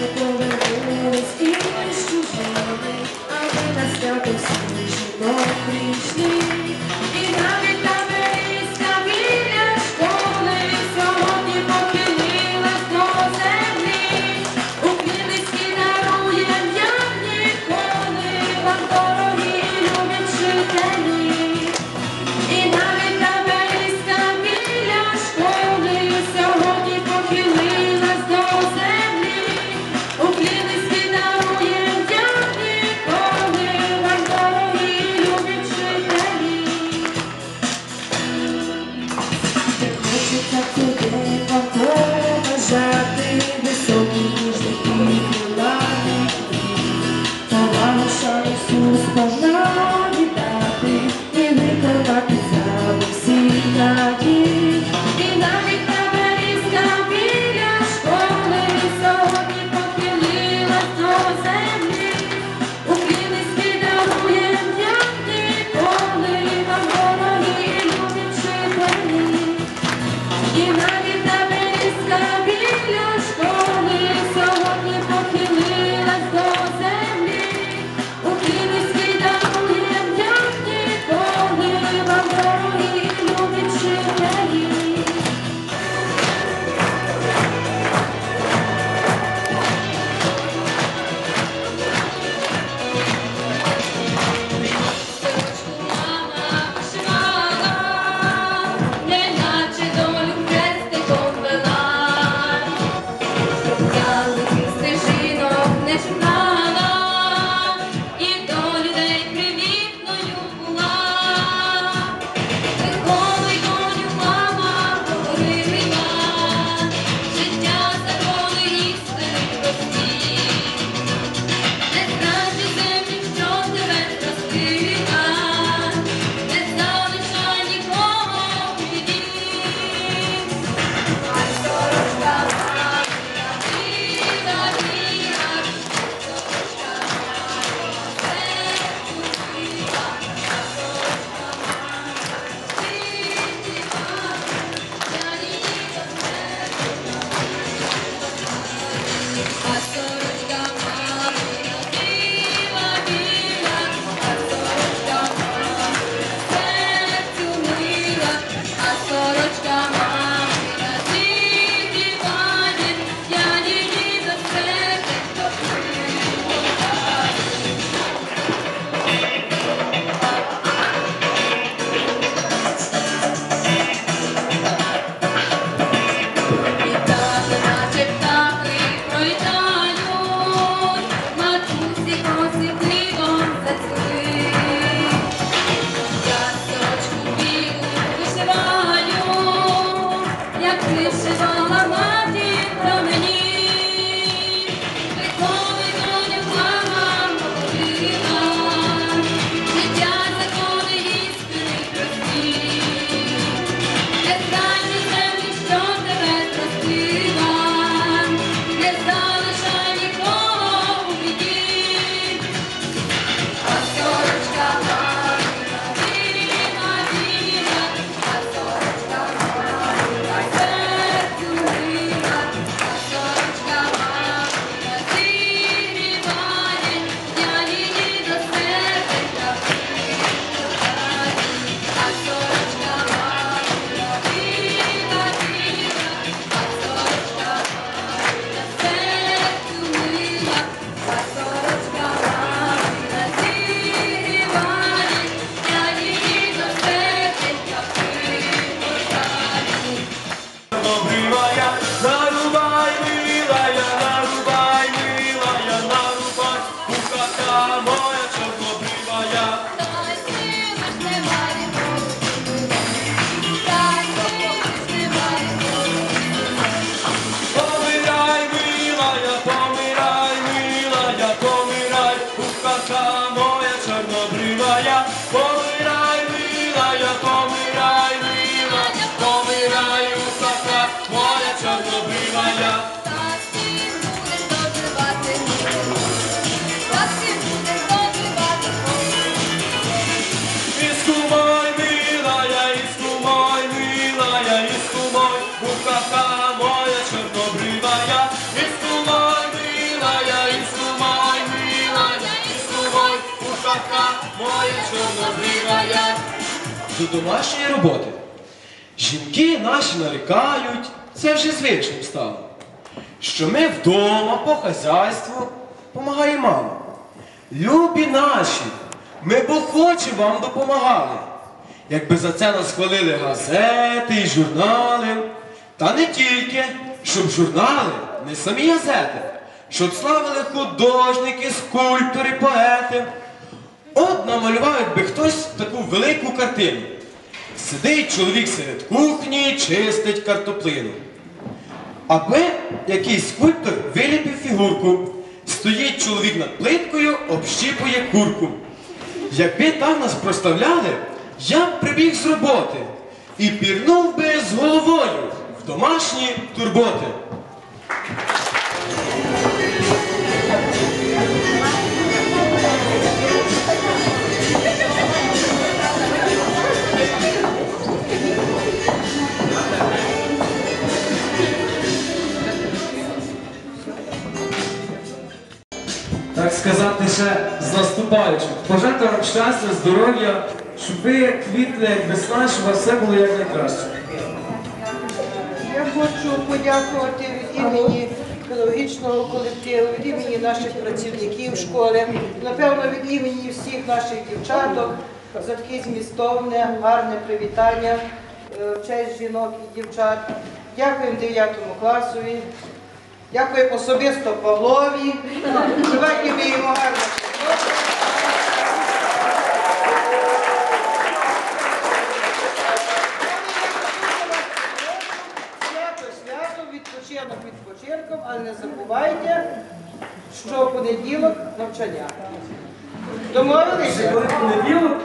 не повернулись і домашньої роботи. Жінки наші нарікають, це вже звичним стало, що ми вдома по хазяйству помагає мама. Любі наші, ми б охоче вам допомагали. Якби за це нас хвалили газети і журнали. Та не тільки, щоб журнали, не самі газети, щоб славили художники, скульптори, поети. От намалював би хтось таку велику картину. Сидить чоловік серед кухні, чистить картоплину. Аби якийсь скульптор виліпив фігурку. Стоїть чоловік над плиткою, общіпує курку. Якби так нас проставляли, я б прибіг з роботи і пірнув би з головою в домашні турботи. З. Бажати вам щастя, здоров'я, щоб ви квітли як весна, щоб у вас все було як найкраще. Я хочу подякувати від імені педагогічного колективу, від імені наших працівників школи, напевно, від імені всіх наших дівчаток за таке змістовне, гарне привітання е, в честь жінок і дівчат. Дякуємо 9 класові, дякуємо особисто Павлові. Давайте ми йому гарно. Понеділок навчання. Домовилися? Понеділок